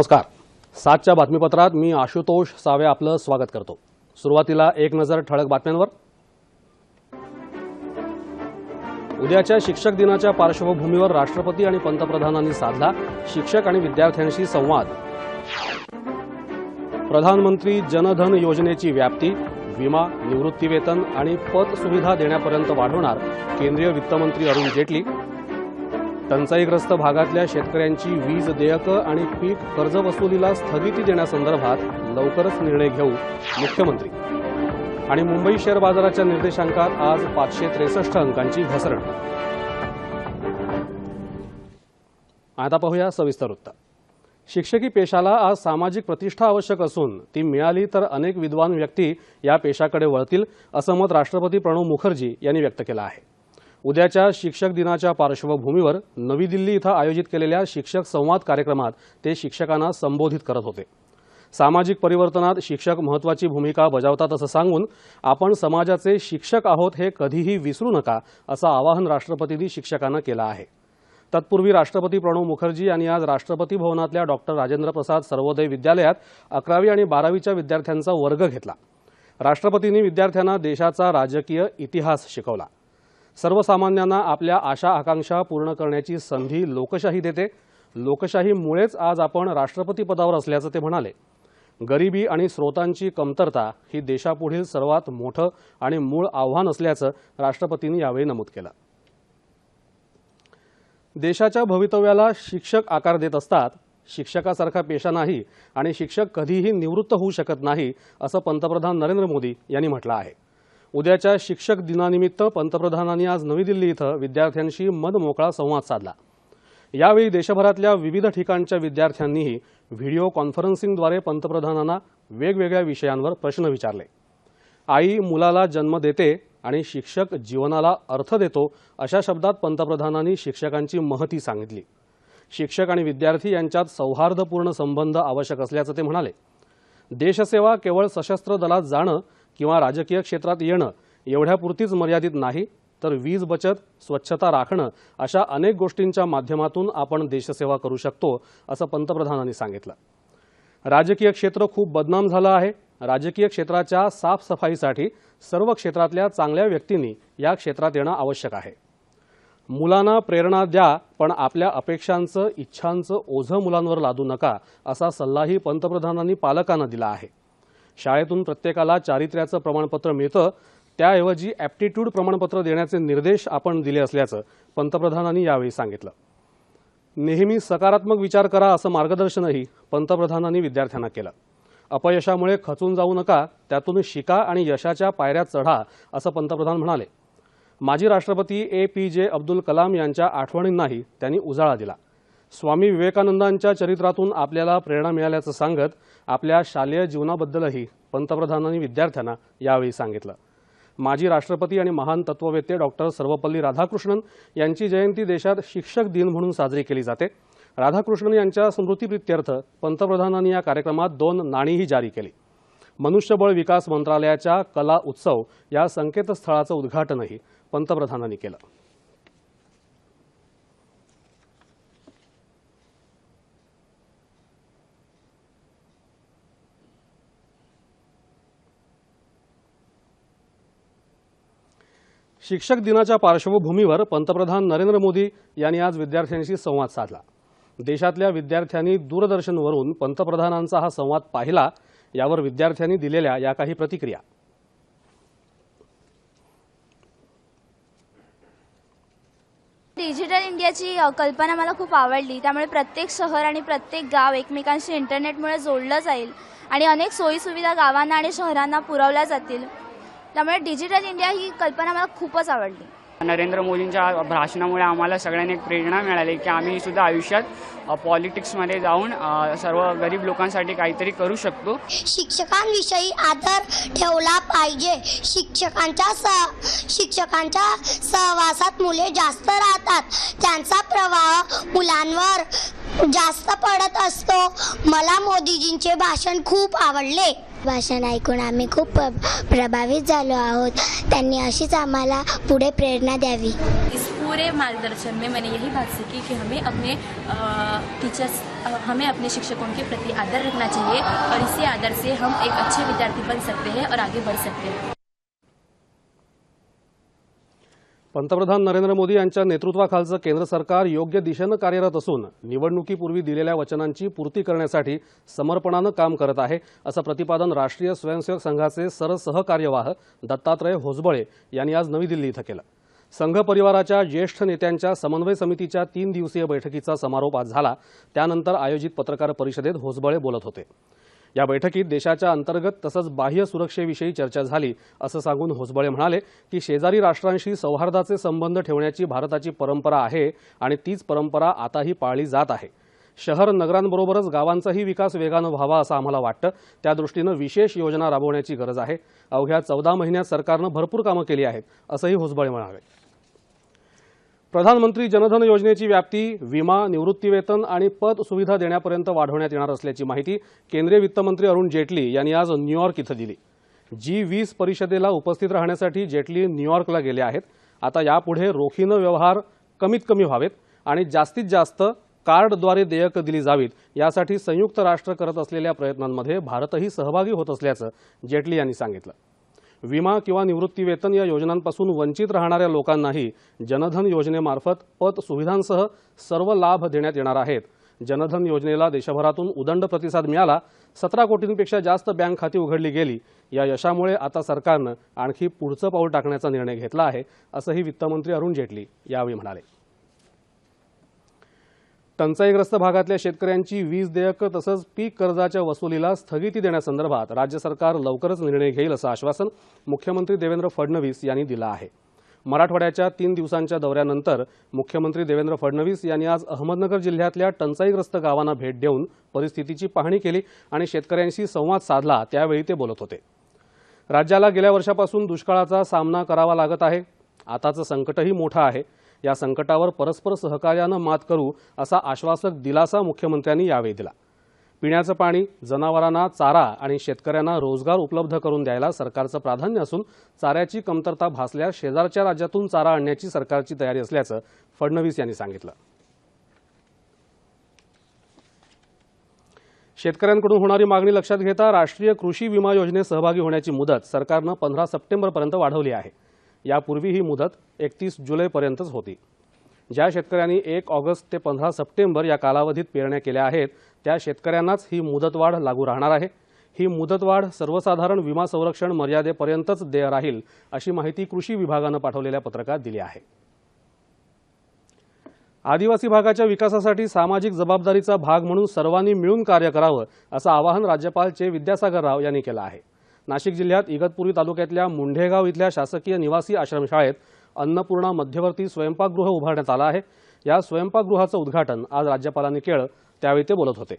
नमस्कार. सातच्या बातमीपत्रात मी आशुतोष सावे आपलं स्वागत करतो. सुरुवातीला एक नजर ठळक बातम्यांवर. उद्याच्या शिक्षक दिनाच्या पार्श्वभूमीवर राष्ट्रपती आणि पंतप्रधानांनी साधला शिक्षक आणि विद्यार्थ्यांशी संवाद. प्रधानमंत्री जनधन योजनेची व्याप्ती विमा निवृत्तीवेतन आणि पत सुविधा देण्यापर्यंत वाढवणार केंद्रीय वित्तमंत्री अरुण जेटली. टंचाईग्रस्त भागातल्या शेतकऱ्यांची वीज देयकं आणि पीक कर्ज वसुलीला स्थगिती देण्यासंदर्भात लवकरच निर्णय घेऊ मुख्यमंत्री. आणि मुंबई शेअर बाजाराच्या निर्देशांकात आज पाचशे त्रेसष्ट अंकांची घसरण. आता पाहूया सविस्तर वृत्त शिक्षकी पेशाला आज सामाजिक प्रतिष्ठा आवश्यक असून ती मिळाली तर अनेक विद्वान व्यक्ती या पेशाकडे वळतील असं मत राष्ट्रपती प्रणव मुखर्जी यांनी व्यक्त केलं आहे. उद्याच्या शिक्षक दिनाच्या पार्श्वभूमीवर नवी दिल्ली इथं आयोजित केलेल्या शिक्षक संवाद कार्यक्रमात ते शिक्षकांना संबोधित करत होते. सामाजिक परिवर्तनात शिक्षक महत्वाची भूमिका बजावतात असं सांगून आपण समाजाचे शिक्षक आहोत हे कधीही विसरू नका असं आवाहन राष्ट्रपतींनी शिक्षकांना केलं आहे. तत्पूर्वी राष्ट्रपती प्रणव मुखर्जी यांनी आज राष्ट्रपती भवनातल्या डॉक्टर राजेंद्र प्रसाद सर्वोदय विद्यालयात अकरावी आणि बारावीच्या विद्यार्थ्यांचा वर्ग घेतला. राष्ट्रपतींनी विद्यार्थ्यांना देशाचा राजकीय इतिहास शिकवला. सर्वसामान्यांना आपल्या आशा आकांक्षा पूर्ण करण्याची संधी लोकशाही देते. लोकशाहीमुळेच आज आपण राष्ट्रपती पदावर असल्याचं ते म्हणाले. गरिबी आणि स्रोतांची कमतरता ही देशापुढील सर्वात मोठं आणि मूळ आव्हान असल्याचं राष्ट्रपतींनी यावेळी नमूद केलं. देशाच्या भवितव्याला शिक्षक आकार देत असतात. शिक्षकासारखा पेशा नाही आणि शिक्षक कधीही निवृत्त होऊ शकत नाही असं पंतप्रधान नरेंद्र मोदी यांनी म्हटलं आहे. उद्याच्या शिक्षक दिनानिमित्त पंतप्रधानांनी आज नवी दिल्ली इथं विद्यार्थ्यांशी मनमोकळा संवाद साधला. यावेळी देशभरातल्या विविध ठिकाणच्या विद्यार्थ्यांनीही व्हिडिओ कॉन्फरन्सिंगद्वारे पंतप्रधानांना वेगवेगळ्या विषयांवर प्रश्न विचारले. आई मुलाला जन्म देते आणि शिक्षक जीवनाला अर्थ देतो अशा शब्दात पंतप्रधानांनी शिक्षकांची महती सांगितली. शिक्षक आणि विद्यार्थी यांच्यात सौहार्दपूर्ण संबंध आवश्यक असल्याचं ते म्हणाले. देशसेवा केवळ सशस्त्र दलात जाणं किंवा राजकीय क्षेत्रात येणं एवढ्यापुरतीच मर्यादित नाही तर वीज बचत स्वच्छता राखणं अशा अनेक गोष्टींच्या माध्यमातून आपण देशसेवा करू शकतो असं पंतप्रधानांनी सांगितलं. राजकीय क्षेत्र खूप बदनाम झालं आहे. राजकीय क्षेत्राच्या साफसफाईसाठी सर्व क्षेत्रातल्या चांगल्या व्यक्तींनी या क्षेत्रात येणं आवश्यक आहे. मुलांना प्रेरणा द्या पण आपल्या अपेक्षांचं इच्छांचं ओझं मुलांवर लादू नका असा सल्लाही पंतप्रधानांनी पालकांना दिला आहे. शाळेतून प्रत्येकाला चारित्र्याचं प्रमाणपत्र मिळतं. त्याऐवजी ॲप्टिट्यूड प्रमाणपत्र देण्याचे निर्देश आपण दिले असल्याचं पंतप्रधानांनी यावेळी सांगितलं. नेहमी सकारात्मक विचार करा असं मार्गदर्शनही पंतप्रधानांनी विद्यार्थ्यांना केलं. अपयशामुळे खचून जाऊ नका त्यातून शिका आणि यशाच्या पायऱ्या चढा असं पंतप्रधान म्हणाले. माजी राष्ट्रपती ए पी जे अब्दुल कलाम यांच्या आठवणींनाही त्यांनी उजाळा दिला. स्वामी विवेकानंदांच्या चरित्रातून आपल्याला प्रेरणा मिळाल्याचं सांगत आपल्या शालेय जीवनाबद्दलही पंतप्रधानांनी विद्यार्थ्यांना यावेळी सांगितलं. माजी राष्ट्रपती आणि महान तत्ववेत्ते डॉक्टर सर्वपल्ली राधाकृष्णन यांची जयंती देशात शिक्षक दिन म्हणून साजरी केली जाते. राधाकृष्णन यांच्या स्मृतीप्रित्यर्थ पंतप्रधानांनी या कार्यक्रमात दोन नाणीही जारी केली. मनुष्यबळ विकास मंत्रालयाच्या कला उत्सव या संकेतस्थळाचं उद्घाटनही पंतप्रधानांनी केलं. शिक्षक दिनाच्या पार्श्वभूमीवर पंतप्रधान नरेंद्र मोदी यांनी आज विद्यार्थ्यांशी संवाद साधला. देशातल्या विद्यार्थ्यांनी दूरदर्शनवरून पंतप्रधानांचा हा संवाद पाहिला यावर विद्यार्थ्यांनी दिलेल्या या काही प्रतिक्रिया. डिजिटल इंडियाची कल्पना मला खूप आवडली. त्यामुळे प्रत्येक शहर आणि प्रत्येक गाव एकमेकांशी इंटरनेटमुळे जोडलं जाईल आणि अनेक सोयीसुविधा गावांना आणि शहरांना पुरवल्या जातील. त्यामुळे डिजिटल इंडिया ही कल्पना मला खूपच आवडली. नरेंद्र मोदींच्या भाषणामुळे आम्हाला सगळ्यांनी एक प्रेरणा मिळाली की आम्ही सुद्धा आयुष्यात पॉलिटिक्समध्ये जाऊन सर्व गरीब लोकांसाठी काहीतरी करू शकतो. शिक्षकांविषयी आदर ठेवला पाहिजे. शिक्षकांच्या स शिक्षकांच्या सहवासात मुले जास्त राहतात. त्यांचा प्रवाह मुलांवर जास्त पडत असतो. मला मोदीजींचे भाषण खूप आवडले. भाषण ऐकून आम्ही खूप प्रभावित झालो आहोत. त्यांनी अशीच आम्हाला पुढे प्रेरणा द्यावी. इस पूरे मार्गदर्शन में मैंने यही बात सीखी कि हमें अपने टीचर्स हमें अपने शिक्षकों के प्रति आदर रखना चाहिए और इसी आदर से हम एक अच्छे विद्यार्थी बन सकते हैं और आगे बढ़ सकते हैं। पंतप्रधान नरेंद्र मोदी यांच्या नेतृत्वाखालचं केंद्र सरकार योग्य दिशेनं कार्यरत असून निवडणुकीपूर्वी दिलेल्या वचनांची पूर्ती करण्यासाठी समर्पणानं काम करत आहे असं प्रतिपादन राष्ट्रीय स्वयंसेवक संघाचे सरसहकार्यवाह दत्तात्रय होसबळे यांनी आज नवी दिल्ली इथं केलं. संघ परिवाराच्या ज्येष्ठ नेत्यांच्या समन्वय समितीच्या तीन दिवसीय बैठकीचा समारोप आज झाला. त्यानंतर आयोजित पत्रकार परिषदेत होसबळे बोलत होते. या बैठकीत देशाच्या अंतर्गत तसंच बाह्य सुरक्षेविषयी चर्चा झाली असं सांगून होसबळे म्हणाले की शेजारी राष्ट्रांशी सौहार्दाचे संबंध ठेवण्याची भारताची परंपरा आहे आणि तीच परंपरा आताही पाळली जात आहे. शहर नगरांबरोबरच गावांचाही विकास वेगानं व्हावा असं आम्हाला वाटतं. त्या दृष्टीनं विशेष योजना राबवण्याची गरज आहे. अवघ्या चौदा महिन्यात सरकारनं भरपूर कामं केली आहेत असंही होसबळे म्हणाले. प्रधानमंत्री जनधन योजनेची व्याप्ती विमा निवृत्तीवेतन आणि पत सुविधा देण्यापर्यंत वाढवण्यात येणार असल्याची माहिती केंद्रीय वित्तमंत्री अरुण जेटली यांनी आज न्यूयॉर्क इथं दिली. जी वीस परिषदेला उपस्थित राहण्यासाठी जेटली न्यूयॉर्कला गेले आहेत. आता यापुढे रोखीनं व्यवहार कमीत कमी व्हावेत आणि जास्तीत जास्त कार्डद्वारे देयक दिली जावीत यासाठी संयुक्त राष्ट्र करत असलेल्या प्रयत्नांमध्ये भारतही सहभागी होत असल्याचं जेटली यांनी सांगितलं. विमा किंवा निवृत्तीवेतन या योजनांपासून वंचित राहणाऱ्या लोकांनाही जनधन योजनेमार्फत पत सुविधांसह सर्व लाभ देण्यात येणार आहेत. जनधन योजनेला देशभरातून उदंड प्रतिसाद मिळाला सतरा कोटींपेक्षा जास्त बँक खाती उघडली गेली. या यशामुळे आता सरकारनं आणखी पुढचं पाऊल टाकण्याचा निर्णय घेतला आहे असंही वित्तमंत्री अरुण जेटली यावेळी म्हणाले. टंचाईग्रस्त भागातल्या शेतकऱ्यांची वीज देयकं तसंच पीक कर्जाच्या वसुलीला स्थगिती देण्यासंदर्भात राज्य सरकार लवकरच निर्णय घेईल असं आश्वासन मुख्यमंत्री देवेंद्र फडणवीस यांनी दिलं आहे. मराठवाड्याच्या तीन दिवसांच्या दौऱ्यानंतर मुख्यमंत्री देवेंद्र फडणवीस यांनी आज अहमदनगर जिल्ह्यातल्या टंचाईग्रस्त गावांना भेट देऊन परिस्थितीची पाहणी केली आणि शेतकऱ्यांशी संवाद साधला त्यावेळी ते बोलत होते. राज्याला गेल्या वर्षापासून दुष्काळाचा सामना करावा लागत आहे. आताचं संकटही मोठं आहे. या संकटावर परस्पर सहकार्यानं मात करू असा आश्वासक दिलासा मुख्यमंत्र्यांनी यावेळी दिला. पिण्याचं पाणी जनावरांना चारा आणि शेतकऱ्यांना रोजगार उपलब्ध करून द्यायला सरकारचं प्राधान्य असून चाऱ्याची कमतरता भासल्यास शेजारच्या राज्यातून चारा आणण्याची सरकारची तयारी असल्याचं फडणवीस यांनी सांगितलं. शेतकऱ्यांकडून होणारी मागणी लक्षात घेता राष्ट्रीय कृषी विमा योजनेत सहभागी होण्याची मुदत सरकारनं पंधरा सप्टेंबरपर्यंत वाढवली आहे. यापूर्वी ही मुदत एकतीस जुलैपर्यंतच होती. ज्या शेतकऱ्यांनी एक ऑगस्ट ते पंधरा सप्टेंबर या कालावधीत पेरण्या केल्या आहेत त्या शेतकऱ्यांनाच ही मुदतवाढ लागू राहणार आहे. ही मुदतवाढ सर्वसाधारण विमा संरक्षण मर्यादेपर्यंतच देय राहील अशी माहिती कृषी विभागानं पाठवलेल्या पत्रकात दिली आहे. आदिवासी भागाच्या विकासासाठी सामाजिक जबाबदारीचा भाग म्हणून सर्वांनी मिळून कार्य करावं असं आवाहन राज्यपाल चे विद्यासागर राव यांनी केलं आहे. नाशिक जिल्ह्यात इगतपुरी तालुक्यातल्या मुंढेगाव इथल्या शासकीय निवासी आश्रमशाळेत अन्नपूर्णा मध्यवर्ती स्वयंपाकगृह उभारण्यात आलं आहे. या स्वयंपाकगृहाचं उद्घाटन आज राज्यपालांनी केलं. त्यावेळी ते बोलत होते.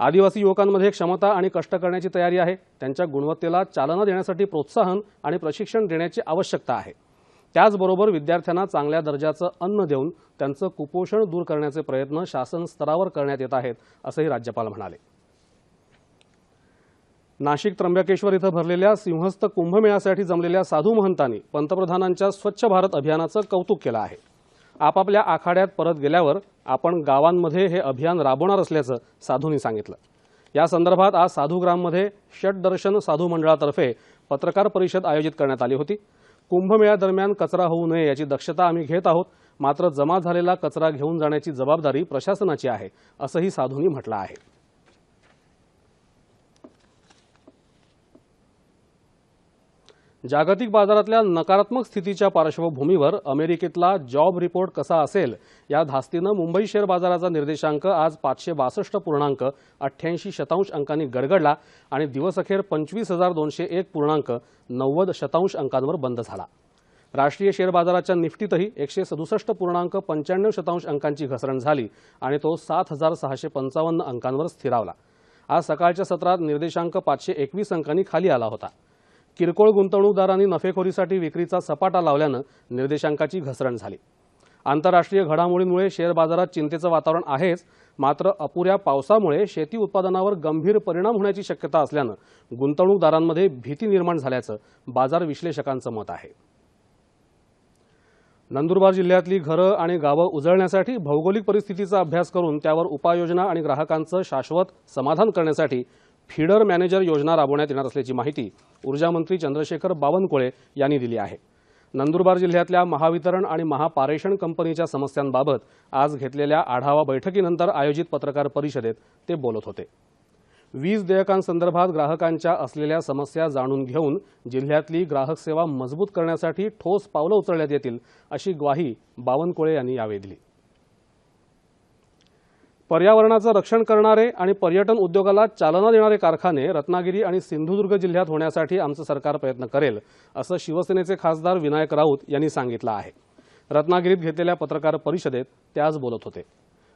आदिवासी युवकांमध्ये क्षमता आणि कष्ट करण्याची तयारी आहे. त्यांच्या गुणवत्तेला चालना देण्यासाठी प्रोत्साहन आणि प्रशिक्षण देण्याची आवश्यकता आहे. त्याचबरोबर विद्यार्थ्यांना चांगल्या दर्जाचं अन्न देऊन त्यांचं कुपोषण दूर करण्याचे प्रयत्न शासन स्तरावर करण्यात येत आहेत असंही राज्यपाल म्हणाले. नाशिक त्र्यंबकेश्वर इथं भरलेल्या सिंहस्थ कुंभमेळ्यासाठी जमलेल्या साधू महंतांनी पंतप्रधानांच्या स्वच्छ भारत अभियानाचं कौतुक केलं आहे. आपापल्या आखाड्यात परत गेल्यावर आपण गावांमध्ये हे अभियान राबवणार असल्याचं साधूंनी सांगितलं. या संदर्भात आज साधूग्राममध्ये षटदर्शन साधू मंडळातर्फे पत्रकार परिषद आयोजित करण्यात आली होती. कुंभमेळ्यादरम्यान कचरा होऊ नये याची दक्षता आम्ही घेत आहोत मात्र जमा झालेला कचरा घेऊन जाण्याची जबाबदारी प्रशासनाची आहे असंही साधूंनी म्हटलं आहे. जागतिक बाजारातल्या नकारात्मक स्थितीच्या पार्श्वभूमीवर अमेरिकेतला जॉब रिपोर्ट कसा असेल या धास्तीनं मुंबई शेअर बाजाराचा निर्देशांक आज पाचशे बासष्ट पूर्णांक अठ्ठ्याऐंशी शतांश अंकांनी गडगडला आणि दिवसअखेर पंचवीस हजार दोनशे एक पूर्णांक नव्वद शतांश अंकांवर बंद झाला. राष्ट्रीय शेअर बाजाराच्या निफ्टीतही एकशे सदुसष्ट पूर्णांक पंच्याण्णव शतांश अंकांची घसरण झाली आणि तो सात हजार सहाशे पंचावन्न अंकांवर स्थिरावला. आज सकाळच्या सत्रात निर्देशांक पाचशे एकवीस अंकांनी खाली आला होता. किरकोळ गुंतवणूकदारांनी नफेखोरीसाठी विक्रीचा सपाटा लावल्यानं निर्देशांकाची घसरण झाली. आंतरराष्ट्रीय घडामोडींमुळे शेअर बाजारात चिंतेचं वातावरण आहेच मात्र अपुऱ्या पावसामुळे शेती उत्पादनावर गंभीर परिणाम होण्याची शक्यता असल्यानं गुंतवणूकदारांमध्ये भीती निर्माण झाल्याचं बाजार विश्लेषकांचं मत आहे. नंदुरबार जिल्ह्यातली घरं आणि गावं उजळण्यासाठी भौगोलिक परिस्थितीचा अभ्यास करून त्यावर उपाययोजना आणि ग्राहकांचं शाश्वत समाधान करण्यासाठी फीडर मॅनेजर योजना राबवण्यात येणार असल्याची माहिती ऊर्जामंत्री चंद्रशेखर बावनकुळे यांनी दिली आहे. नंदुरबार जिल्ह्यातल्या महावितरण आणि महापारेषण कंपनीच्या समस्यांबाबत आज घेतलेल्या आढावा बैठकीनंतर आयोजित पत्रकार परिषदेत ते बोलत होते. वीज देयकांसंदर्भात ग्राहकांच्या असलेल्या समस्या जाणून घेऊन जिल्ह्यातली ग्राहक सेवा मजबूत करण्यासाठी ठोस पावलं उचलण्यात येतील अशी ग्वाही बावनकुळे यांनी यावेळी दिली. पर्यावरणाचं रक्षण करणारे आणि पर्यटन उद्योगाला चालना देणारे कारखाने रत्नागिरी आणि सिंधुदुर्ग जिल्ह्यात होण्यासाठी आमचं सरकार प्रयत्न करेल असं शिवसेनेचे खासदार विनायक राऊत यांनी सांगितलं आहे. रत्नागिरीत घेतलेल्या पत्रकार परिषदेत ते आज बोलत होते.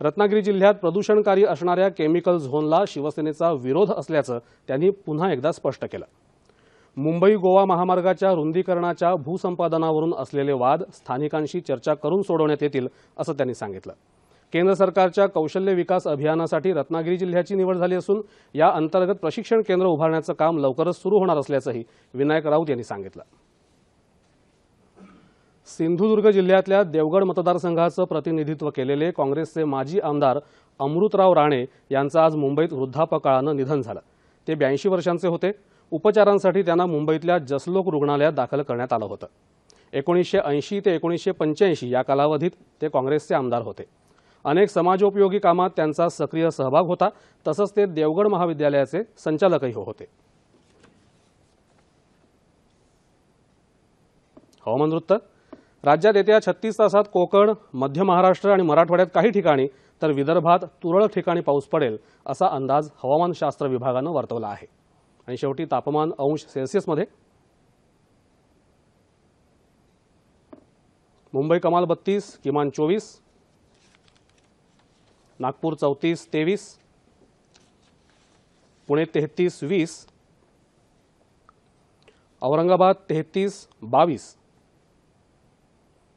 रत्नागिरी जिल्ह्यात प्रदूषणकारी असणाऱ्या केमिकल झोनला शिवसेनेचा विरोध असल्याचं त्यांनी पुन्हा एकदा स्पष्ट केलं. मुंबई गोवा महामार्गाच्या रुंदीकरणाच्या भूसंपादनावरून असलेले वाद स्थानिकांशी चर्चा करून सोडवण्यात येतील असं त्यांनी सांगितलं. केंद्र सरकारच्या कौशल्य विकास अभियानासाठी रत्नागिरी जिल्ह्याची निवड झाली असून या अंतर्गत प्रशिक्षण केंद्र उभारण्याचं काम लवकरच सुरू होणार असल्याचंही विनायक राऊत यांनी सांगितलं. सिंधुदुर्ग जिल्ह्यातल्या देवगड मतदारसंघाचं प्रतिनिधित्व केलेले काँग्रेसचे माजी आमदार अमृतराव राणे यांचं आज मुंबईत वृद्धापकाळानं निधन झालं. ते ब्याऐंशी वर्षांचे होते. उपचारांसाठी त्यांना मुंबईतल्या जसलोक रुग्णालयात दाखल करण्यात आलं होतं. एकोणीसशे ऐंशी ते एकोणीसशे पंच्याऐंशी या कालावधीत ते काँग्रेसचे आमदार होते. अनेक समाजोपयोगी कामात त्यांचा सक्रिय सहभाग होता. तसंच ते देवगड महाविद्यालयाचे संचालकही होते. हवामान वृत्त. राज्यात येत्या छत्तीस तासात कोकण मध्य महाराष्ट्र आणि मराठवाड्यात काही ठिकाणी तर विदर्भात तुरळक ठिकाणी पाऊस पडेल असा अंदाज हवामानशास्त्र विभागानं वर्तवला आहे. आणि शेवटी तापमान अंश सेल्सिअसमध्ये मुंबई कमाल बत्तीस किमान चोवीस नागपूर चौतीस तेवीस पुणे तेहतीस वीस औरंगाबाद तेहतीस बावीस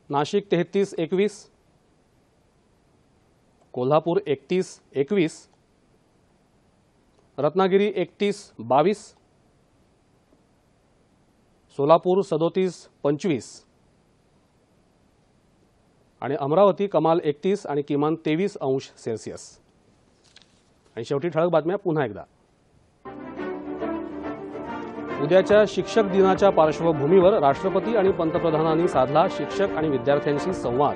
नाशिक तेहतीस एकवीस कोल्हापूर एकतीस एकवीस रत्नागिरी एकतीस बावीस सोलापूर सदोतीस पंचवीस. आणि अमरावती कमाल एकतीस आणि किमान तेवीस अंश सेल्सिअस. आणि शेवटी ठळक बातम्या पुन्हा एकदा. उद्याच्या शिक्षक दिनाच्या पार्श्वभूमीवर राष्ट्रपती आणि पंतप्रधानांनी साधला शिक्षक आणि विद्यार्थ्यांशी संवाद.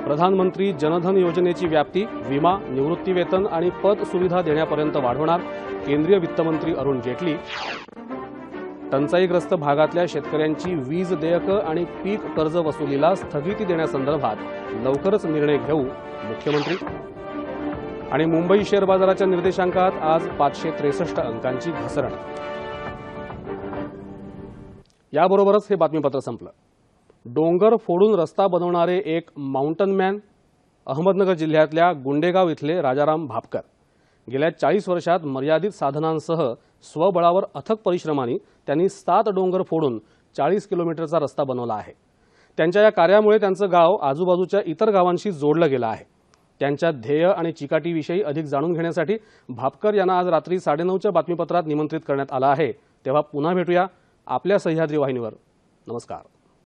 प्रधानमंत्री जनधन योजनेची व्याप्ती विमा निवृत्तीवेतन आणि पत सुविधा देण्यापर्यंत वाढवणार केंद्रीय वित्तमंत्री अरुण जेटली. टंचाईग्रस्त भागातल्या शेतकऱ्यांची वीज देयकं आणि पीक कर्ज वसुलीला स्थगिती देण्यासंदर्भात लवकरच निर्णय घेऊ मुख्यमंत्री. आणि मुंबई शेअर बाजाराच्या निर्देशांकात आज पाचशे त्रेसष्ट अंकांची घसरण. याबरोबरच हे बातमीपत्र संपलं. डोंगर फोडून रस्ता बनवणारे एक माउंटन मॅन अहमदनगर जिल्ह्यातल्या गुंडेगाव इथले राजाराम भापकर. गेल्या चाळीस वर्षात मर्यादित साधनांसह स्वबळावर अथक परिश्रमाने त्यांनी सात डोंगर फोडून चाळीस किलोमीटरचा रस्ता बनवला आहे. त्यांच्या या कार्यामुळे त्यांचं गाव आजूबाजूच्या इतर गावांशी जोडलं गेलं आहे. त्यांच्या ध्येय आणि चिकाटीविषयी अधिक जाणून घेण्यासाठी भापकर यांना आज रात्री साडेनऊच्या बातमीपत्रात निमंत्रित करण्यात आलं आहे. तेव्हा पुन्हा भेटूया आपल्या सह्याद्री वाहिनीवर. नमस्कार.